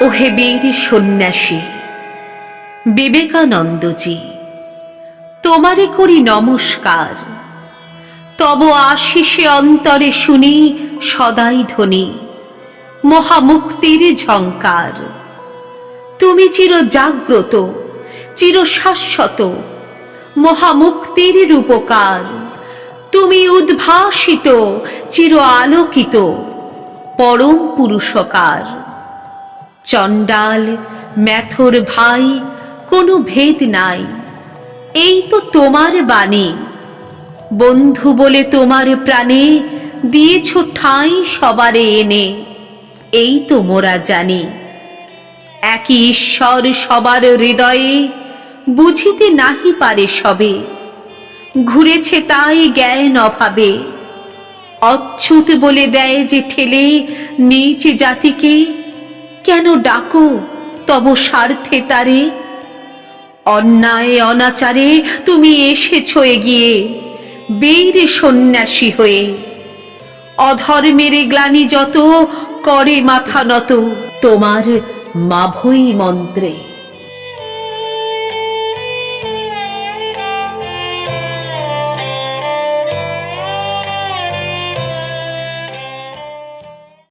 ওহে বীর সন্ন্যাসী, বিবেকানন্দজি, তোমারে করি নমস্কার। তব আশিসে অন্তরে শুনি সদাই ধ্বনি, মহামুক্তির ঝঙ্কার তুমি চির জাগ্রত, চির শাশ্বত, মহামুক্তির রূপকার। তুমি উদ্ভাসিত, চির আলোকিত, পরম পুরুষকার। চণ্ডাল, ম্যাথর ভাই, কোনো ভেদ নাই। এই তো তোমার বাণী। বন্ধু বলে তোমার প্রাণে দিয়েছ ঠাঁই সবারে এনে। এই তো মোরা জানি। একই ঈশ্বর সবার হৃদয়ে বুঝিতে নাহি পারে সবে। ঘুরেছে তাই জ্ঞান অভাবে। অচ্যুত বলে দেয় যে ঠেলে নিচ জাতিকে কেন ডাকো? তব স্বার্থে তারে। অন্যায়, অনাচারে তুমি এসেছ এগিয়ে, বীর সন্ন্যাসী হয়ে। অধর্মের গ্লানি যত, করে মাথা নত। তোমার মাভই মন্ত্রে।